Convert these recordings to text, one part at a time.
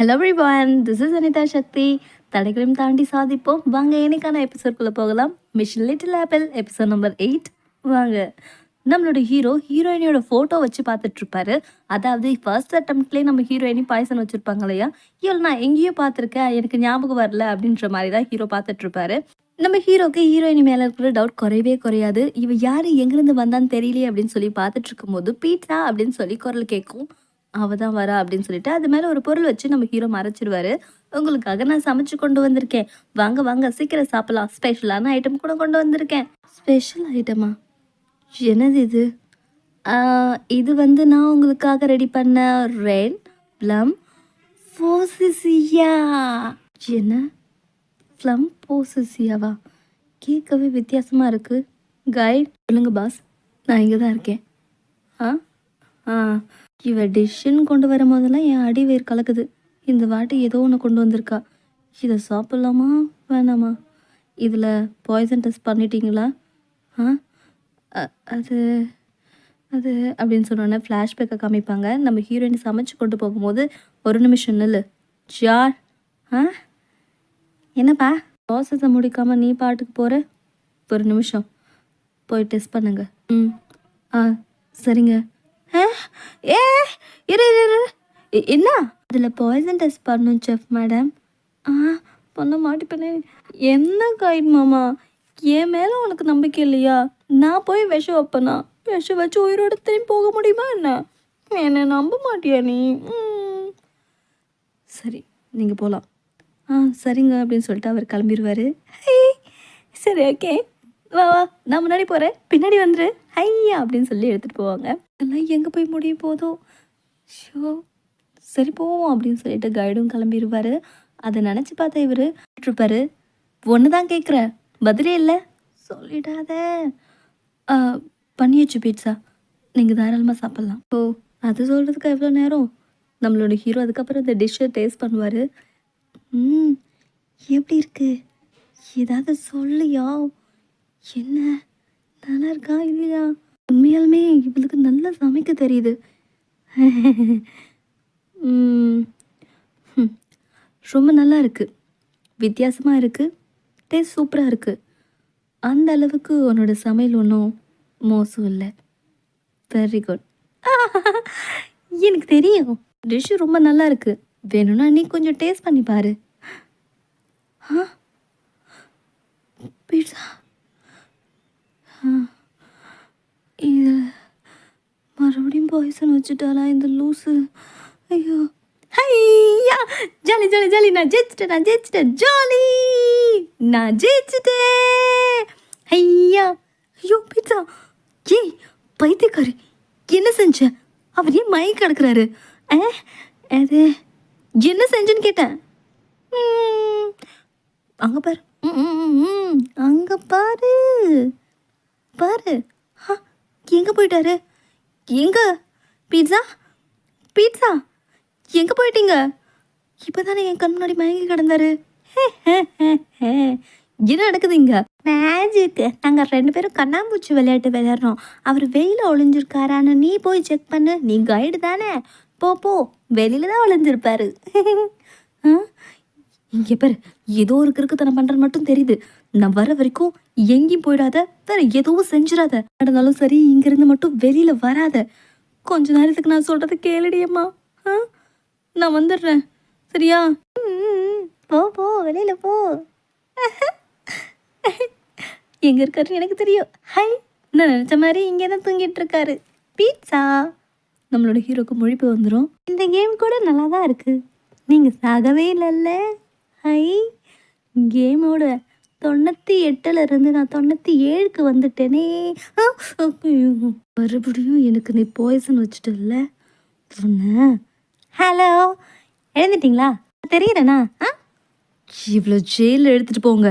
Hello everyone this is Anitha Sakthi தடைகளையும் தாண்டி சாதிப்போம். வாங்க இன்னைக்கான எபிசோட்குள்ளே போகலாம். Mission little apple episode number eight வாங்க. நம்மளோட ஹீரோ ஹீரோயினியோட ஃபோட்டோ வச்சு பார்த்துட்ருப்பாரு. அதாவது ஃபர்ஸ்ட் அட்டம்ப்ட்லேயே நம்ம ஹீரோயினி பாய்சன் வச்சுருப்பாங்க இல்லையா? இவ்வளோ நான் எங்கேயோ பார்த்துருக்கேன். எனக்கு ஞாபகம் வரல அப்படின்ற மாதிரி தான் ஹீரோ பார்த்துட்ருப்பாரு. நம்ம ஹீரோக்கு ஹீரோயினி மேலே இருக்கிற டவுட் குறையவே குறையாது. இவ யார்? எங்கேருந்து வந்தான்னு தெரியலையே அப்படின்னு சொல்லி பார்த்துட்டு இருக்கும்போது பீட்சா அப்படின்னு சொல்லி குரல் கேட்கும். அவ தான் வரா அப்படின்னு சொல்லிட்டு அது மேலே ஒரு பொருள் வச்சு நம்ம ஹீரோ மறைச்சிடுவார் உங்களுக்காக நான் சமைச்சு கொண்டு வந்திருக்கேன். வாங்க வாங்க சீக்கிரம் சாப்பிடலாம். ஸ்பெஷலான ஐட்டம் கூட கொண்டு வந்திருக்கேன். ஸ்பெஷல் ஐட்டமா என்னது இது? இது வந்து நான் உங்களுக்காக ரெடி பண்ண ரென் ப்ளம் ஃபோசிசியா என்ன? ப்ளம் போசிசியாவா கேட்கவே வித்தியாசமாக இருக்குது கைட் சொல்லுங்கள் பாஸ் நான் இங்கே தான் இருக்கேன். ஆ? ஆ. இவ டிஷ்ஷுன்னு கொண்டு வரும்போதெல்லாம் என் அடி வேர் கலக்குது. இந்த வாட்டி ஏதோ ஒன்று கொண்டு வந்திருக்கா. இதை சாப்பிட்லாமா? வேணாமா? இதில் பாய்சன் டெஸ்ட் பண்ணிட்டீங்களா? ஆ? அது அது அப்படின்னு சொன்னோன்னே ஃப்ளாஷ்பேக்கை காமிப்பாங்க. நம்ம ஹீரோயின் சமைச்சு கொண்டு போகும்போது ஒரு நிமிஷம் நில்லு. ஜார் ஆ? என்னப்பா? ப்ராசஸை முடிக்காமல் நீ பாட்டுக்கு போகிற ஒரு நிமிஷம். போய் டெஸ்ட் பண்ணுங்க. ம். ஆ சரிங்க. ஏ இரு இரு என்ன? அதில் பாய்சன் டெஸ்ட் பண்ணணும் செஃப் மேடம் ஆ பண்ண மாட்டிப்பேனே என்ன கைட் மாமா? என் மேலே உனக்கு நம்பிக்கை இல்லையா? நான் போய் விஷம் வைப்பேனா? விஷம் வச்சு உயிரோட திரும்பி போக முடியுமா என்ன? என்னை நம்ப மாட்டியா நீ. சரி நீங்கள் போகலாம் ஆ சரிங்க அப்படின்னு சொல்லிட்டு அவர் கிளம்பிடுவார் சரி ஓகே வா வா நான் முன்னாடி போகிறேன் பின்னாடி வந்துரு. ஐயா அப்படின்னு சொல்லி எடுத்துகிட்டு போவாங்க. எல்லாம் எங்கே போய் முடிய போதோ? ஷோ சரி போவோம் அப்படின்னு சொல்லிட்டு கைடும் கிளம்பிடுவார் அதை நினச்சி பார்த்தா இவர் இருப்பார். ஒன்று தான் கேட்குறேன் பதிலே இல்லை. சொல்லிடாத. பண்ணியாச்சு பீட்சா நீங்கள் தாராளமாக சாப்பிட்லாம். ஓ அது சொல்கிறதுக்கு எவ்வளோ நேரம்? நம்மளோட ஹீரோ அதுக்கப்புறம் இந்த டிஷ்ஷை டேஸ்ட் பண்ணுவார். ம் எப்படி இருக்குது ஏதாவது சொல்லியா? என்ன? நல்லா இருக்கா? இல்லையா? உண்மையாலுமே இவளுக்கு நல்லா சமைக்க தெரியுது. ம், ரொம்ப நல்லா இருக்குது வித்தியாசமாக இருக்குது டேஸ்ட் சூப்பராக இருக்குது அந்த அளவுக்கு உன்னோட சமையல் ஒன்றும் மோசம் இல்லை. வெரி குட் எனக்கு தெரியும். டிஷ்ஷு ரொம்ப நல்லா இருக்குது வேணும்னா நீ கொஞ்சம் டேஸ்ட் பண்ணி பாரு. ஆ பீட்சா இது மறுபடியும் பாய்சன் வச்சுட்டாளா இந்த லூஸு ஐயோ. ஹையா. Jolly jolly jolly. நான் ஜெயிச்சிட்டேன் நான் ஜெயிச்சிட்டேன். ஜாலி. நான் ஜெயிச்சிட்டேன். ஐயா ஐயோ பீட்சா ஏய் பைத்தியக்காரி. என்ன செஞ்ச? அவர் ஏன் மயக்க கிடக்குறாரு? ஏ அது என்ன செஞ்சேன்னு கேட்டேன். அங்கே பாரு. அங்கே பாரு. பாரு. ஹா, எங்க போயிட்டாரு? எங்க? பீட்சா பீட்சா எங்க போயிட்டீங்க? இப்பதானே என் கண் முன்னாடி மயங்கி கிடந்தாரு. என்ன நடக்குது இங்க? மேஜிக் நாங்க ரெண்டு பேரும் கண்ணாம்பூச்சி விளையாட்டு விளையாடுறோம். அவர் வெயில ஒளிஞ்சிருக்காரான்னு நீ போய் செக் பண்ணு. நீ கைடு தானே. போ போ. வெளியில தான் ஒளிஞ்சிருப்பாரு? இங்க பாரு ஏதோ ஒரு கிறுக்குத்தனம் பண்றது மட்டும் தெரியுது. நான் வர வரைக்கும் எங்கேயும் போயிடாத. வேற எதுவும் செஞ்சிடாத நடந்தாலும் சரி இங்கிருந்து மட்டும் வெளியில வராத. கொஞ்ச நேரத்துக்கு நான் சொல்றத கேளுடியம்மா ஆ? நான் வந்துடுறேன். சரியா? ம், போ போ வெளியில போ. எங்க இருக்காருன்னு எனக்கு தெரியும். ஹை நான் நினைச்ச மாதிரி இங்கே தான் தூங்கிட்டு இருக்காரு பீட்சா. நம்மளோட ஹீரோக்கு முழிப்பு வந்துடும் இந்த கேம் கூட நல்லா தான் இருக்குது நீங்கள் சாகவே இல்லைல்ல. ஹை கேமோட தொண்ணூற்றி எட்டுல இருந்து நான் தொண்ணூற்றி ஏழுக்கு வந்துட்டேனே மறுபடியும் எனக்கு நீ பாய்சன் வச்சுட்டல்ல. பொண்ணு ஹலோ எழுந்துட்டீங்களா? தெரியுறேண்ணா ஆ? இவ்வளோ ஜெயிலில் எடுத்துகிட்டு போங்க.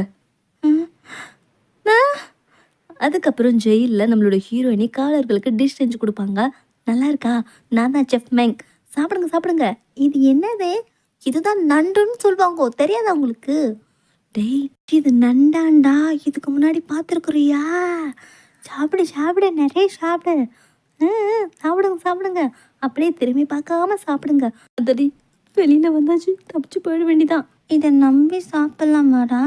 ஆ. அதுக்கப்புறம் ஜெயிலில் நம்மளோட ஹீரோயினி காலர்களுக்கு டிஷ் செஞ்சு கொடுப்பாங்க. நல்லா இருக்கா? நான் தான் செஃப் மேங் சாப்பிடுங்க சாப்பிடுங்க. இது என்னது? இதுதான் நண்டுன்னு சொல்லுவாங்க. தெரியாதா உங்களுக்கு? டேய் இது நண்டாண்டா? இதுக்கு முன்னாடி பார்த்துருக்குறியா? சாப்பிடு சாப்பிடு நிறைய சாப்பிடு. சாப்பிடுங்க சாப்பிடுங்க. அப்படியே திரும்பி பார்க்காம சாப்பிடுங்க. அதடி வெளியில் வந்தாச்சு தப்பிச்சு போயிட வேண்டிதான். இதை நம்பி சாப்பிட்லாமாடா?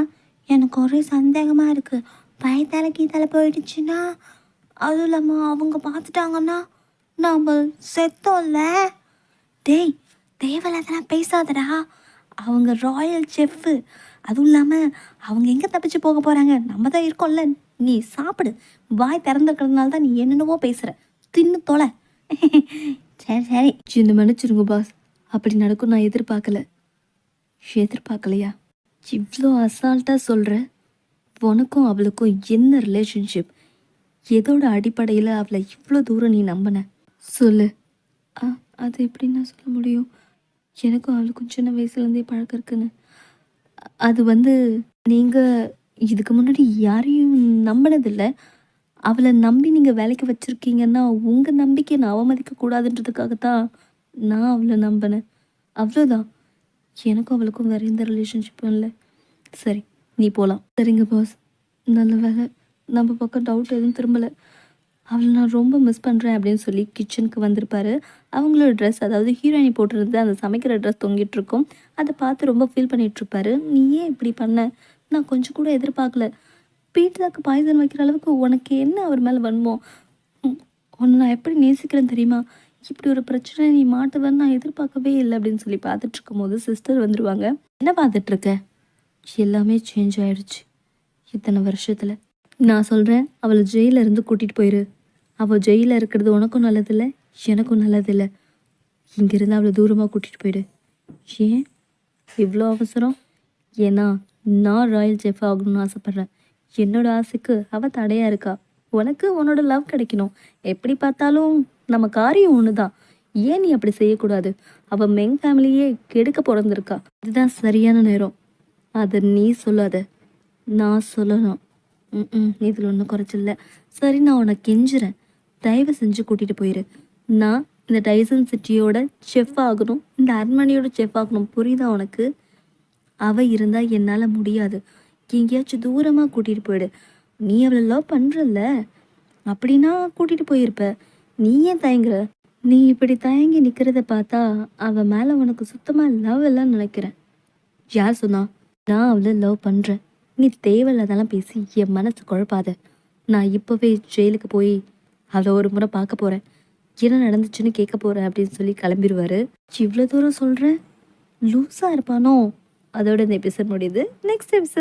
எனக்கு ஒரே சந்தேகமாக இருக்குது வயதால கீதால போயிடுச்சுன்னா அதுவும் இல்லாமல் அவங்க பார்த்துட்டாங்கன்னா நாம் செத்தோம்ல? டேய் தேவையில்லாதெல்லாம் பேசாதடா. அவங்க ராயல் செஃப்பு அதுவும் இல்லாமல் அவங்க எங்கே தப்பிச்சு போக போகிறாங்க நம்ம தான் இருக்கோம்ல. நீ சாப்பிடு. வாய் திறந்துருக்கிறதுனால தான் நீ என்னென்னவோ பேசுகிற தின்னு தொலை. சரி சரி. சின்ன மன்னிச்சிருங்க பாஸ் அப்படி நடக்கும் நான் எதிர்பார்க்கல. எதிர்பார்க்கலையா? இவ்வளோ அசால்ட்டாக சொல்கிற உனக்கும் அவளுக்கும் என்ன ரிலேஷன்ஷிப் எதோட அடிப்படையில் அவளை இவ்வளோ தூரம் நீ நம்பின? சொல்லு. ஆ அது எப்படி நான் சொல்ல முடியும்? எனக்கும் அவளுக்கும் சின்ன வயசுலேருந்தே பழக்கம் இருக்குன்னு. அது வந்து நீங்கள் இதுக்கு முன்னாடி யாரையும் நம்பினதில்லை. அவளை நம்பி நீங்கள் வேலைக்கு வச்சுருக்கீங்கன்னா உங்கள் நம்பிக்கையை நான் அவமதிக்க கூடாதுன்றதுக்காக தான் நான் அவளை நம்பினேன். அவ்வளோதான் எனக்கும் அவளுக்கும் வேறு எந்த ரிலேஷன்ஷிப்பும் இல்லை. சரி நீ போகலாம் சரிங்க பாஸ் நல்ல வேலை. நம்ம பக்கம் டவுட் எதுவும் திரும்பலை. அவளை நான் ரொம்ப மிஸ் பண்ணுறேன் அப்படின்னு சொல்லி கிச்சனுக்கு வந்திருப்பாரு. அவங்களோட ட்ரெஸ் அதாவது ஹீரோயினி போட்டிருந்து அந்த சமைக்கிற ட்ரெஸ் தொங்கிட்டு இருக்கும். அதை பார்த்து ரொம்ப ஃபீல் பண்ணிகிட்ருப்பாரு நீ ஏன் இப்படி பண்ண? நான் கொஞ்சம் கூட எதிர்பார்க்கல. பீட்சாக்கு பாய்சன் வைக்கிற அளவுக்கு உனக்கு என்ன அவர் மேலே வன்மோ உன்னை நான் எப்படி நேசிக்கிறேன் தெரியுமா? இப்படி ஒரு பிரச்சனை நீ மாட்டுவேன்னு நான் எதிர்பார்க்கவே இல்லை அப்படின்னு சொல்லி பார்த்துட்டு இருக்கும்போது சிஸ்டர் வந்துடுவாங்க என்ன பார்த்துட்ருக்க எல்லாமே சேஞ்ச் ஆயிடுச்சு. இத்தனை வருஷத்தில். நான் சொல்கிறேன் அவளை ஜெயிலில் இருந்து கூட்டிகிட்டு போயிரு. அவள் ஜெயிலில் இருக்கிறது உனக்கும் நல்லதில்லை எனக்கும் நல்லதில்லை. இங்கேருந்து அவளை தூரமாக கூட்டிகிட்டு போயிடு. ஏன்? இவ்வளோ அவசரம்? ஏன்னா நான் ராயல் செஃப் ஆகணும்னு ஆசைப்பட்றேன். என்னோட ஆசைக்கு அவள் தடையாக இருக்கா? உனக்கு உன்னோட லவ் கிடைக்கணும். எப்படி பார்த்தாலும் நம்ம காரியம் ஒன்று தான் ஏன் நீ அப்படி செய்யக்கூடாது? அவள் மெங் ஃபேமிலியே கெடுக்க பிறந்திருக்கா. இதுதான் சரியான நேரம். அதை நீ சொல்லாத. நான் சொல்லணும். ம் இதில் ஒன்றும் குறைச்சில்ல. சரி நான் உன்னை கெஞ்சுறேன். தயவு செஞ்சு கூட்டிகிட்டு போயிரு. நான் இந்த டைசன் சிட்டியோட செஃப் ஆகணும் இந்த அரண்மனையோட செஃப் ஆகணும். புரியுதா உனக்கு? அவள் இருந்தால் என்னால் முடியாது. எங்கேயாச்சும் தூரமாக கூட்டிகிட்டு போயிடு. நீ அவளை லவ் பண்ணுறல்ல அப்படின்னா கூட்டிகிட்டு போயிருப்ப. நீ ஏன் தயங்குற? நீ இப்படி தயங்கி நிற்கிறத பார்த்தா அவள் மேலே உனக்கு சுத்தமாக லவ் இல்லைன்னு நினைக்கிறேன். யார் சொன்னா? நான் அவளை லவ் பண்ணுறேன் நீ தேவையில்லாதெல்லாம் பேசி என் மனசு குழப்பாத. நான் இப்போவே ஜெயிலுக்கு போய் அதை ஒரு முறை பார்க்க போகிறேன் என்ன நடந்துச்சுன்னு கேட்க போகிறேன் அப்படின்னு சொல்லி கிளம்பிடுவார். இவ்வளோ தூரம் சொல்கிறேன் லூஸாக இருப்பானோ? அதோட இந்த எபிசோட் முடியுது. Next episode